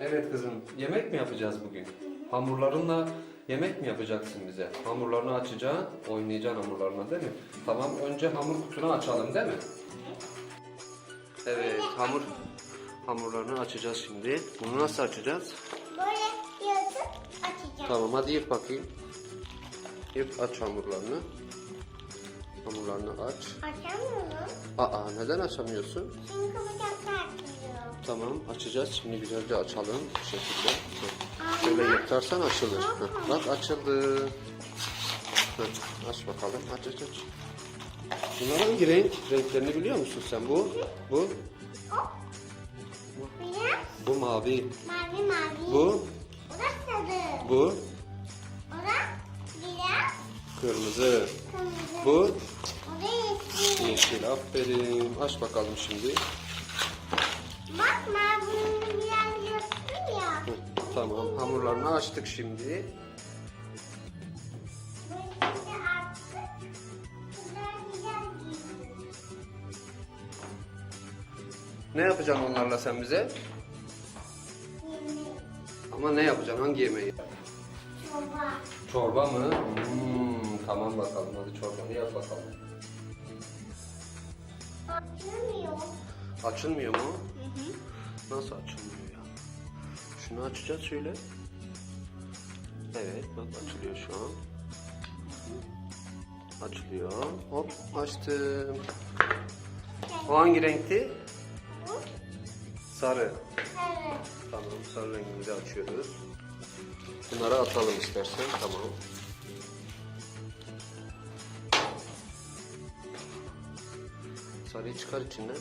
Evet kızım, yemek mi yapacağız bugün? Hamurlarınla yemek mi yapacaksın bize? Hamurlarını açacaksın, oynayacaksın hamurlarına değil mi? Tamam, önce hamur kutunu açalım değil mi? Evet, hamur hamurlarını açacağız şimdi. Bunu nasıl açacağız? Böyle yırtıp açacağım. Tamam, hadi yırt bakayım. Yırt, aç hamurlarını. Hamurlarını aç. Açamıyorum. Aa, neden açamıyorsun? Tamam, açacağız. Şimdi güzelce açalım bu şekilde. Şöyle yırtarsan açılır. Heh, bak açıldı. Heh, aç bakalım. Aç aç aç. Bunlar hangi renk? Renklerini biliyor musun sen? Bu, bu, bu mavi. mavi mavi. Bu, O da sarı. bu, O da biraz kırmızı. kırmızı. Bu, O da yeşil. yeşil. Aferin. Aç bakalım şimdi. Tamam. Hamurlarını açtık şimdi. Ne yapacaksın onlarla sen bize? Yemek, Ama ne yapacaksın? Hangi yemeği? çorba. Çorba mı? Hmm, tamam bakalım. Hadi çorbanı yap bakalım. Açılmıyor. Açılmıyor mu? Nasıl açılmıyor? Şunu açacağız şöyle. Evet bak açılıyor şu an. Açılıyor. Hop açtım. O hangi renkti? Sarı. sarı. Tamam sarı rengimizi açıyoruz. Bunları atalım istersen. Tamam. Sarıyı çıkar içinden.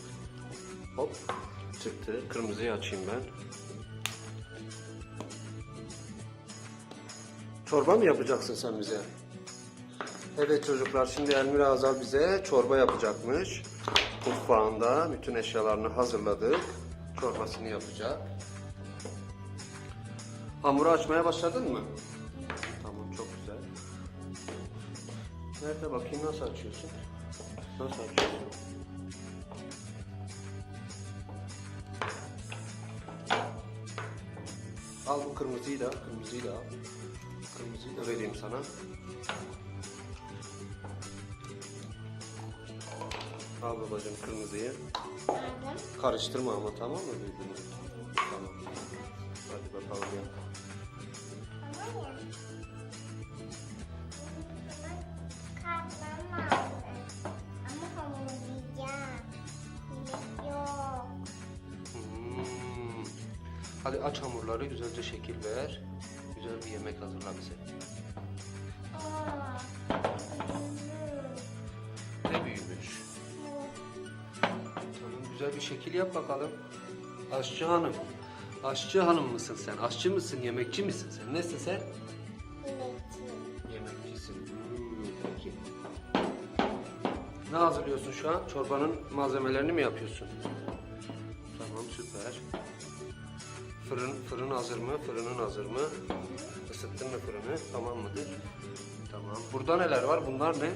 Hop çıktı. Kırmızıyı açayım ben. Çorba mı yapacaksın sen bize? Evet çocuklar şimdi Elmira Azal bize çorba yapacakmış. Mutfağında bütün eşyalarını hazırladık. Çorbasını yapacak. Hamuru açmaya başladın mı? Tamam çok güzel. Nerede bakayım nasıl açıyorsun? Nasıl açıyorsun? Al bu kırmızıyı da, kırmızıyı da al. Kırmızıyı da vereyim sana. Al babacığım kırmızıyı. Karıştırma ama tamam mı birbirini? Tamam. Hadi bakalım ya. Tamam ya. Katlanma aldım. Ama hamurlayacağım. Yemek yok. Hmm. Hadi aç hamurları güzelce şekil ver. Yemek hazırla bize. Ne büyümüş. Tamam güzel bir şekil yap bakalım. Aşçı hanım. Aşçı hanım mısın sen? Aşçı mısın? Yemekçi misin sen? Nesin sen? Yemekçi. Yemekçisin. Hmm, peki. Ne hazırlıyorsun şu an? Çorbanın malzemelerini mi yapıyorsun? Fırın fırın hazır mı? Fırının hazır mı? Isıttın mı fırını? Tamam mıdır? Tamam. Burada neler var? Bunlar ne?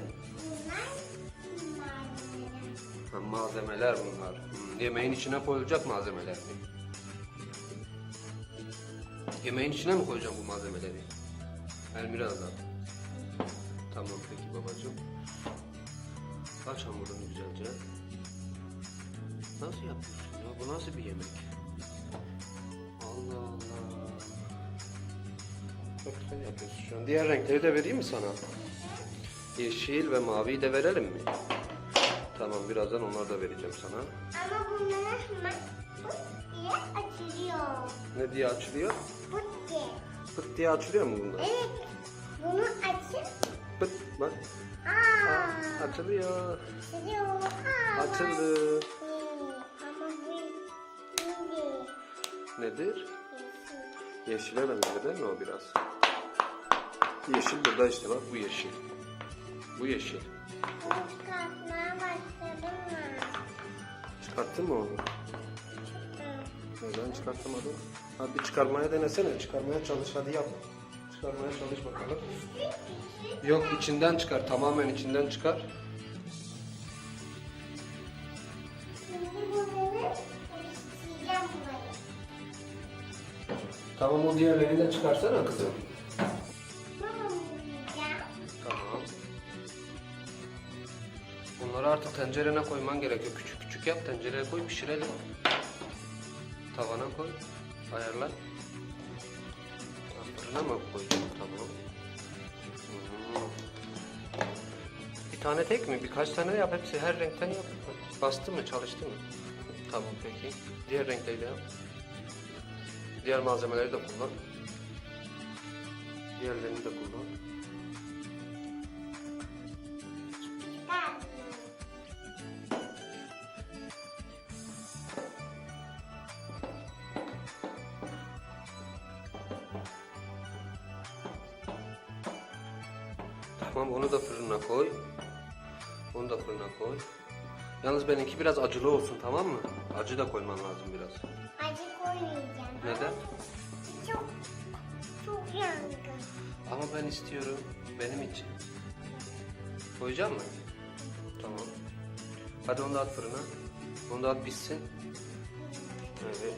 Ha, malzemeler bunlar. Hmm, yemeğin içine koyulacak malzemeler mi? Yemeğin içine mi koyacağım bu malzemeleri? Elmira Azam. Tamam peki babacığım. Aç hamurunu güzelce. Nasıl yapıyorsun ya? Bu nasıl bir yemek? Güzel yapıyorsun şu an. Diğer renkleri de vereyim mi sana? Yeşil ve maviyi de verelim mi? Tamam birazdan onları da vereceğim sana. Ama bunlar hemen pıt diye açılıyor. Ne diye açılıyor? Pıt diye. Pıt diye açılıyor mu bunlar? Evet. Bunu açıp Pıt bak. aa, açılıyor. açılıyor. Aa, Açıldı. Ama bu şimdi Nedir? Yeşil. Yeşile benziyor değil mi o biraz? Yeşil burada işte bak bu yeşil. Bu yeşil. Çıkartmaya başladım mı? Çıkarttın mı onu? Neden çıkartamadın? Hadi çıkarmaya denesene. Çıkarmaya çalış hadi yap. Çıkarmaya çalış bakalım. Yok içinden çıkar. Tamamen içinden çıkar. Tamam o diğerlerini de çıkarsana kızım. Tamam. Bunları artık tencerene koyman gerekiyor. Küçük küçük yap tencereye koy pişirelim. Tavana koy. Ayarla. Fırına mı koyacağım? Tamam. Hmm. Bir tane tek mi? Birkaç tane yap. Hepsi her renkten yap. Bastı mı? Çalıştı mı? Tamam peki. Diğer renkleri de yap. Diğer malzemeleri de kullan. Diğerlerini de kullan. Tamam onu da fırına koy. Onu da fırına koy. Yalnız benimki biraz acılı olsun tamam mı? Acı da koyman lazım biraz. Acı koymayacağım. Neden? Çok, çok yangın. Ama ben istiyorum benim için. Koyacak mı? Tamam. Hadi onu da at fırına. Onu da at pişsin. Evet.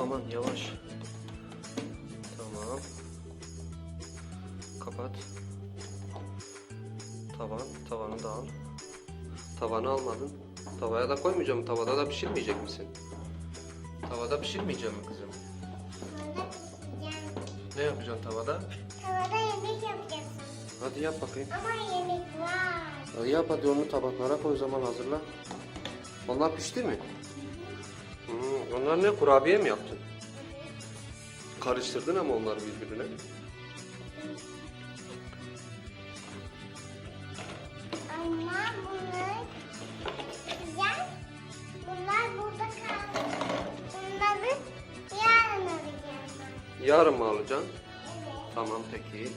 Aman yavaş. Tamam. Kapat. Tavan. Tavanı da al. Tavanı almadın. Tavaya da koymayacağım. Tavada da pişirmeyecek misin? Tavada pişirmeyeceğim mi kızım? Sonra pişireceğim. Ne yapacaksın tavada? Tavada yemek yapacaksın. Hadi yap bakayım. Ama yemek var. Hadi yap hadi onu tabaklara koy zaman hazırla. Onlar pişti mi? Hmm, onlar ne kurabiye mi yaptın? Karıştırdın ama onları birbirine. Yarın mı alacaksın? Tamam peki.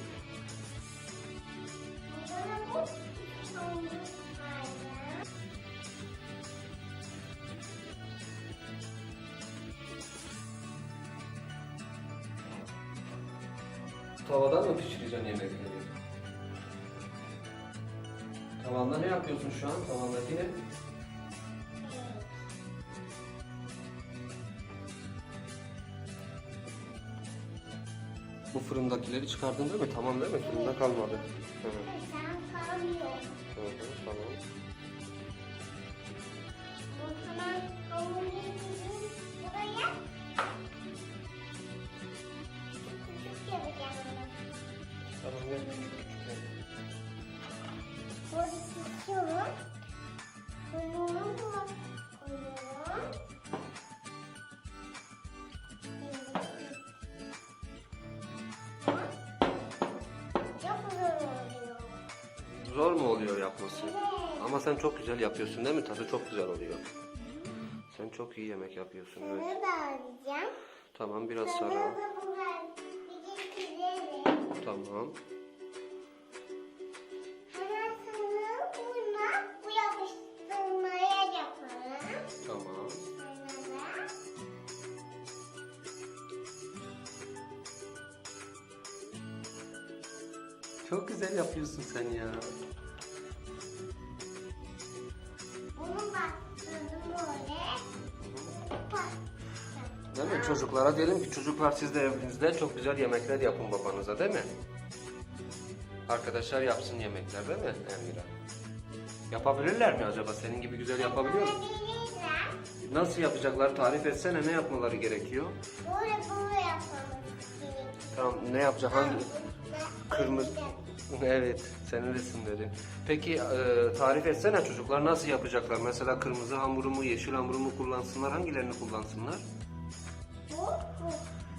Bu fırındakileri çıkardın değil mi? Tamam değil mi? Fırında kalmadı. Hı. Sen kalmıyor. Hı, tamam. Zor mu oluyor yapması? Ama sen çok güzel yapıyorsun değil mi? Tadı çok güzel oluyor. Sen çok iyi yemek yapıyorsun. Evet. Bunu da alacağım. Tamam biraz Sonra. Tamam. Tamam. Çok güzel yapıyorsun sen ya. Değil mi? Çocuklara diyelim ki çocuklar siz de evinizde çok güzel yemekler yapın babanıza değil mi? Arkadaşlar yapsın yemekler değil mi Emira? Yapabilirler mi acaba? Senin gibi güzel yapabiliyor mu? Nasıl yapacaklar? Tarif etsene ne yapmaları gerekiyor? Böyle böyle yapalım. Tamam ne yapacak? Hangi? Kırmızı. Evet, senin resimleri. Peki e, tarif etsene çocuklar nasıl yapacaklar? Mesela kırmızı hamuru mu, yeşil hamuru mu kullansınlar? Hangilerini kullansınlar?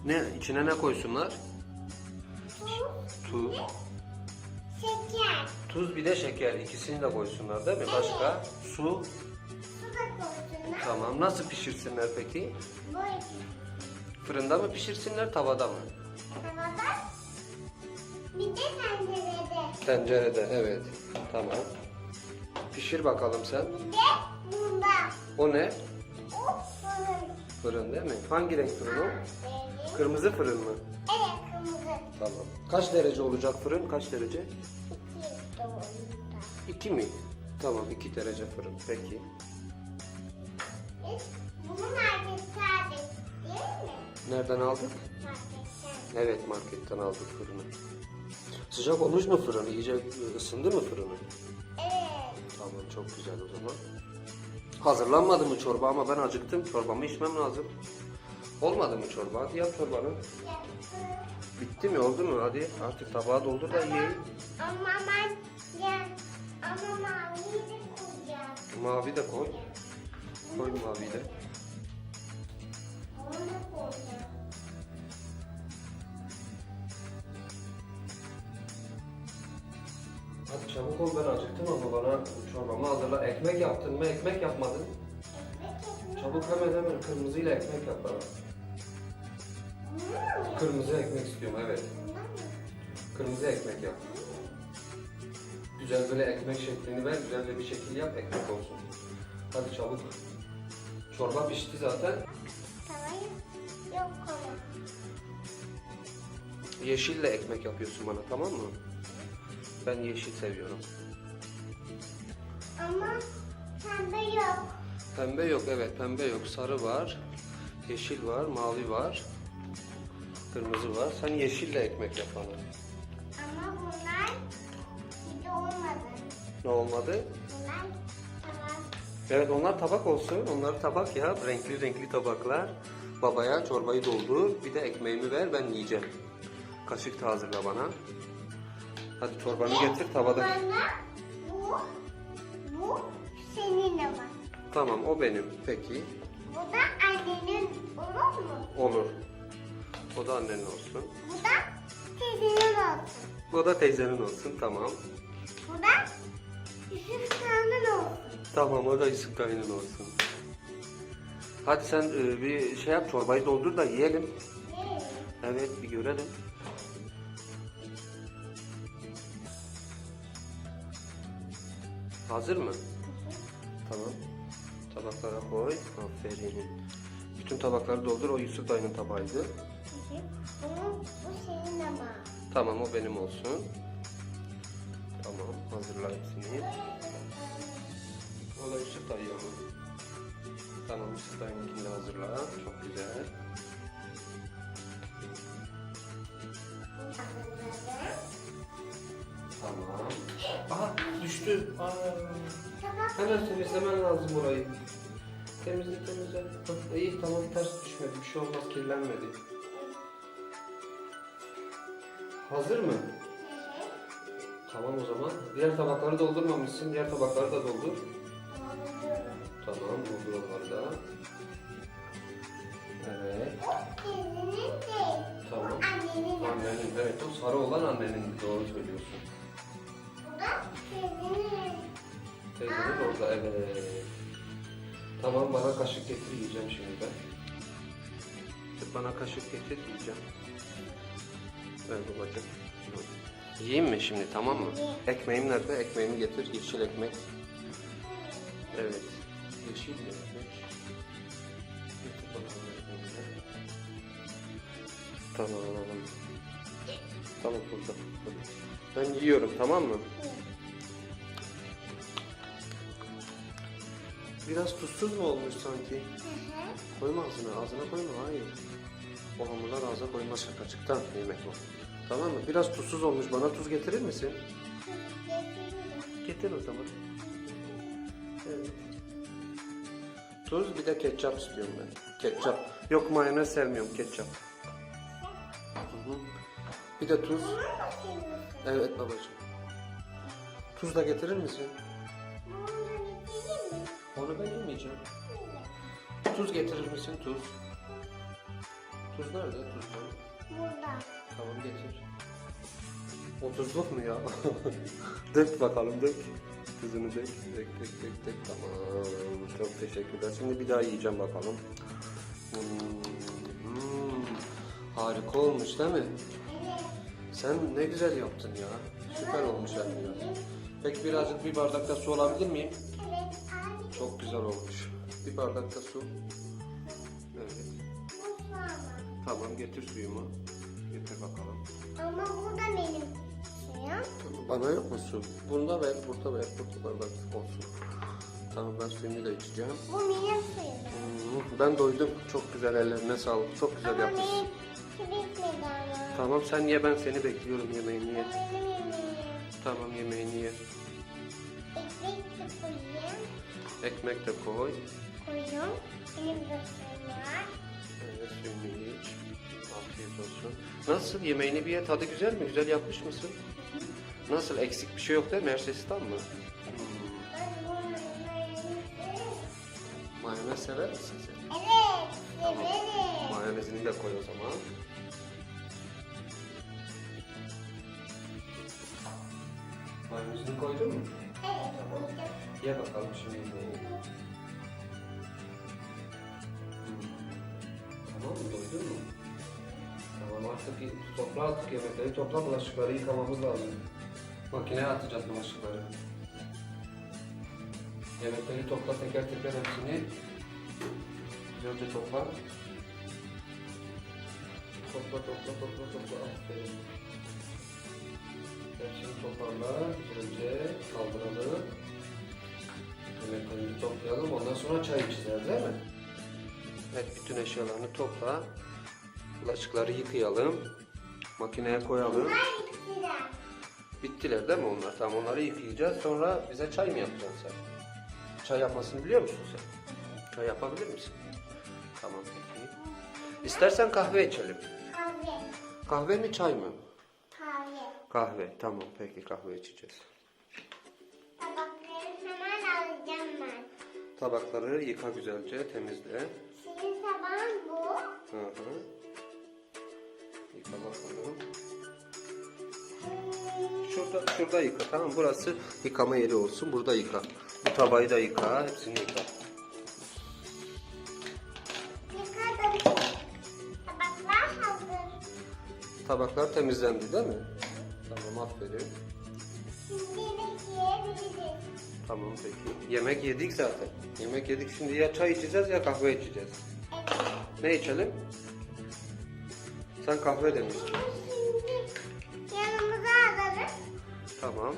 Ne içine ne koysunlar? Bu, Tuz, şeker. tuz bir de şeker. İkisini de koysunlar değil mi? Başka su. Su da koysunlar. Tamam. Nasıl pişirsinler peki? Böyle Fırında mı pişirsinler, tavada mı? tavada. Bir de tencerede. Tencerede. Evet. Tamam. Pişir bakalım sen. Bir de bunda. O ne? O fırın. Fırın değil mi? Hangi renk fırın o? Kırmızı fırın mı? Evet kırmızı. Tamam. Kaç derece olacak fırın? Kaç derece? İki. 2 mi? Tamam 2 derece fırın. Peki. Biz bunun arkası sadece Nereden aldık? Marketten. Evet marketten aldık fırını. Sıcak olmuş mu fırın? İyice ısındı mı fırını? Evet. Tamam çok güzel o zaman. Hazırlanmadı mı çorba ama ben acıktım. Çorbamı içmem lazım. Olmadı mı çorba? Hadi yap çorbanı. Bitti mi oldu mu? Hadi artık tabağa doldur da yiyelim. Ama ben ya ama maviyi de koyacağım. Mavi de koy. Koy mavi de. Ol ben acıktım ama bana çorbamı hazırla. Ekmek yaptın mı? Ekmek yapmadın. Çabuk hemen hemen kırmızıyla ekmek yap bana. Kırmızı ekmek istiyorum evet. Kırmızı ekmek yap. Güzel böyle ekmek şeklini ver, güzelce bir şekil yap, ekmek olsun. Hadi çabuk. Çorba pişti zaten. Yeşille ekmek yapıyorsun bana tamam mı? Ben yeşil seviyorum. Ama pembe yok. Pembe yok evet pembe yok. Sarı var, yeşil var, mavi var, kırmızı var. Sen yeşille ekmek yap bana. Ama bunlar de olmadı. Ne olmadı? Bunlar tamam. Evet onlar tabak olsun. Onlar tabak ya. Renkli renkli tabaklar. Babaya çorbayı doldur. Bir de ekmeğimi ver ben yiyeceğim. Kaşık da hazırla bana. Hadi çorbanı getir tavada. Bu, bu senin ama. Tamam o benim. Peki. Bu da annenin olur mu? Olur. O da annenin olsun. Bu da teyzenin olsun. O da teyzenin olsun. Tamam. Bu da Yusuf Kağan'ın olsun. Tamam o da Yusuf dayının olsun. Hadi sen e, bir şey yap çorbayı doldur da yiyelim. Evet bir görelim. Hazır mı? Tamam. Tabaklara koy. Aferin. Bütün tabakları doldur. O Yusuf dayının tabağıydı. Bunun, bu senin ama. Tamam o benim olsun. Tamam hazırla hepsini. O da Yusuf dayı ama. Tamam Yusuf dayınınkini de hazırla. Çok güzel. Hemen temizlemen lazım burayı. Temizle temizle. Hah, İyi tamam ters düşmedi. Bir şey olmaz kirlenmedi. Hazır mı? Tamam o zaman. Diğer tabakları doldurmamışsın. Diğer tabakları da doldur. Tamam doldur onları da. Evet. Tamam. Annenin ama. Annenin evet o sarı olan annenin doğru söylüyorsun. Teyzenin. Orada evet. Tamam bana kaşık getir yiyeceğim şimdi ben. Bana kaşık getir yiyeceğim. Ver babacığım. Yiyeyim mi şimdi tamam mı? Ekmeğim nerede? Ekmeğimi getir. Yeşil ekmek. Evet. Yeşil ekmek. Getir bakalım ekmeğini. Tamam. Tamam burada. Ben yiyorum tamam mı? Biraz tuzsuz mu olmuş sanki? Hı hı. Koyma ağzına, ağzına koyma, hayır. O hamurlar ağza koyma şakacıktan yemek o. Tamam mı? Biraz tuzsuz olmuş, bana tuz getirir misin? Getiririm. Getir o zaman. Evet. Tuz bir de ketçap istiyorum ben. Ketçap. Yok mayonez sevmiyorum, ketçap. Hı hı. Bir de tuz. Evet babacığım. Tuz da getirir misin? Onu ben yemeyeceğim. Tuz getirir misin? Tuz. Tuz nerede? Tuz. Burada. Tamam getir. O tuzluk mu ya? dök bakalım dök. Tuzunu dök. Dök dök dök dök. Tamam. Çok teşekkürler. Şimdi bir daha yiyeceğim bakalım. Hmm, hmm. Harika olmuş değil mi? Evet. Sen ne güzel yaptın ya. Süper olmuş hem ya. Peki birazcık bir bardakta su alabilir miyim? Evet. Çok güzel olmuş. Bir su. Evet. bu su ama. Tamam getir suyumu. Getir bakalım. Ama bu da benim suyum. Bana yok mu su? Bunda ver, burada ver, burada bardak olsun. Tamam ben suyunu da içeceğim. Bu benim suyum. Hmm, ben doydum. Çok güzel ellerine sağlık. Çok güzel Ama yapmışsın. benim. Tamam sen ye ben seni bekliyorum yemeğini ye. Tamam yemeğini ye. Ekmek de koyayım. Ekmek de koy. Koyuyorum. Benim de suyum var. Evet suyunu iç. Afiyet olsun. Nasıl yemeğini bir ye tadı güzel mi? Güzel yapmış mısın? Nasıl eksik bir şey yok değil mi? Her şey tam mı? Mayonez sever misin sen? Evet, Tamam. severim. Mayonezini de koy o zaman. Mayonezini koydun mu? Ye bakalım şimdi yemeğini. Tamam mı? Doydun mu? Tamam artık topla artık yemekleri topla bulaşıkları yıkamamız lazım. Makineye atacağız bulaşıkları. Yemekleri topla teker teker hepsini. Güzelce topla. Topla topla topla topla. Aferin. Hepsini toparla. Güzelce kaldıralım. Yemeklerini toplayalım. Ondan sonra çay içeceğiz değil mi? Evet bütün eşyalarını topla. Bulaşıkları yıkayalım. Makineye koyalım. Bittiler değil mi onlar? Tamam onları yıkayacağız. Sonra bize çay mı yapacaksın sen? Çay yapmasını biliyor musun sen? Çay yapabilir misin? Tamam peki. İstersen kahve içelim. Kahve. Kahve mi çay mı? Kahve. Kahve. Tamam peki kahve içeceğiz. Tabakları yıka güzelce temizle. Senin tabağın bu. Hı hı. Yıka bakalım. Şurada, şurada yıka tamam? Burası yıkama yeri olsun. Burada yıka. Bu tabağı da yıka. Hepsini yıka. Yıkadım. Tabaklar hazır. Tabaklar temizlendi değil mi? Tamam aferin. Şimdi yemek yiyebiliriz. Tamam peki. Yemek yedik zaten. Yemek yedik şimdi ya çay içeceğiz ya kahve içeceğiz. Ne içelim? Sen kahve demiştin. Şimdi yanımıza alırız. Tamam.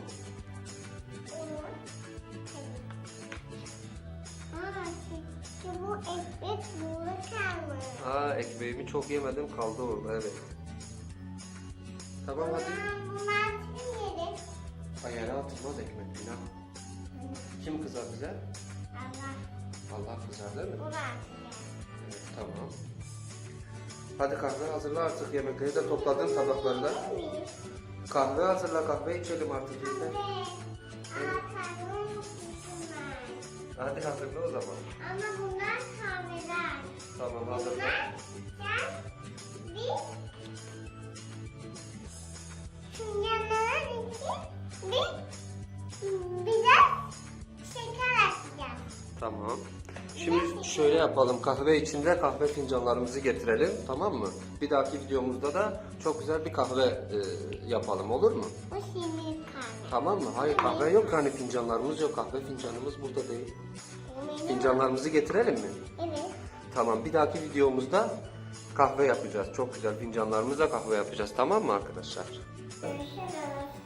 Aa, şimdi bu ekmek burada kalmış. Aa ekmeğimi çok yemedim kaldı orada evet. Tamam hadi. Bunlar, bunlar kim yedi? Ay yere atılmaz ekmek günah. Kim kızar bize? Allah. Allah kızar değil mi? Bu var. Evet, tamam. Hadi kahve hazırla artık yemekleri de topladın tabaklarla. Kahve hazırla kahve içelim artık biz de. Hadi hazırla o zaman. Ama bunlar kahveler. Tamam hazırla. Bunlar sen bir şöyle yapalım. Kahve içinde kahve fincanlarımızı getirelim. Tamam mı? Bir dahaki videomuzda da çok güzel bir kahve e, yapalım. Olur mu? Bu şimdi kahve. Tamam mı? Hayır kahve yok. Hani fincanlarımız yok. Kahve fincanımız burada değil. Fincanlarımızı getirelim mi? Evet. Tamam. Bir dahaki videomuzda kahve yapacağız. Çok güzel fincanlarımızla kahve yapacağız. Tamam mı arkadaşlar? Görüşürüz.